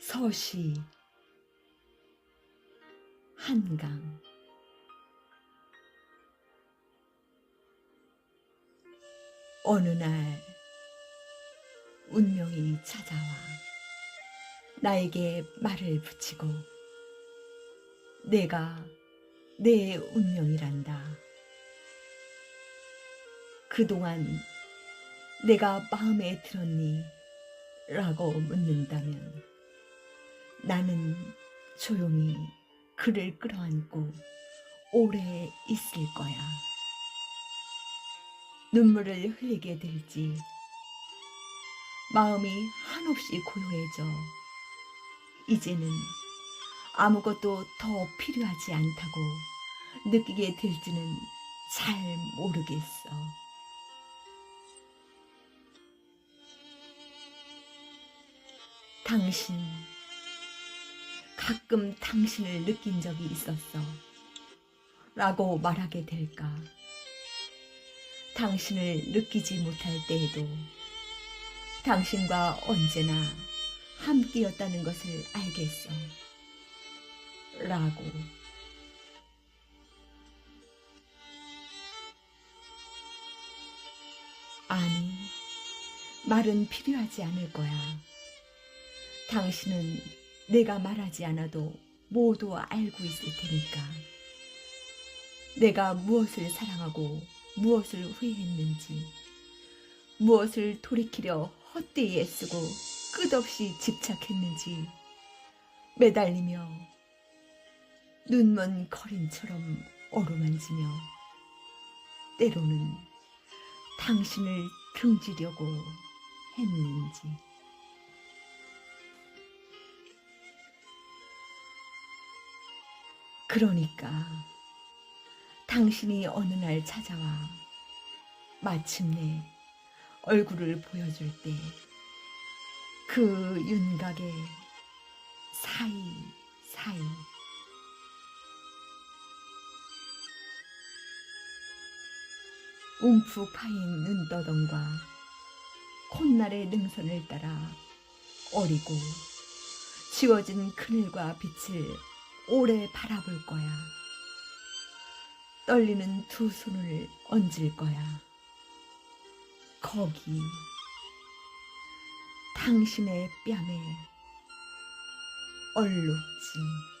서시 한강 어느 날 운명이 찾아와 나에게 말을 붙이고 내가 내 운명이란다. 그동안 내가 마음에 들었니? 라고 묻는다면 나는 조용히 그를 끌어안고 오래 있을 거야. 눈물을 흘리게 될지 마음이 한없이 고요해져 이제는 아무것도 더 필요하지 않다고 느끼게 될지는 잘 모르겠어. 당신, 가끔 당신을 느낀 적이 있었어. 라고 말하게 될까. 당신을 느끼지 못할 때에도 당신과 언제나 함께였다는 것을 알겠어. 라고. 아니, 말은 필요하지 않을 거야. 당신은 내가 말하지 않아도 모두 알고 있을 테니까. 내가 무엇을 사랑하고 무엇을 후회했는지, 무엇을 돌이키려 헛되이 애쓰고 끝없이 집착했는지, 매달리며 눈먼 거린처럼 어루만지며 때로는 당신을 등지려고 했는지. 그러니까 당신이 어느 날 찾아와 마침내 얼굴을 보여줄 때 그 윤곽에 사이사이 움푹 파인 눈떠덩과 콧날의 능선을 따라 어리고 지워진 그늘과 빛을 오래 바라볼 거야. 떨리는 두 손을 얹을 거야. 거기 당신의 뺨에 얼룩지.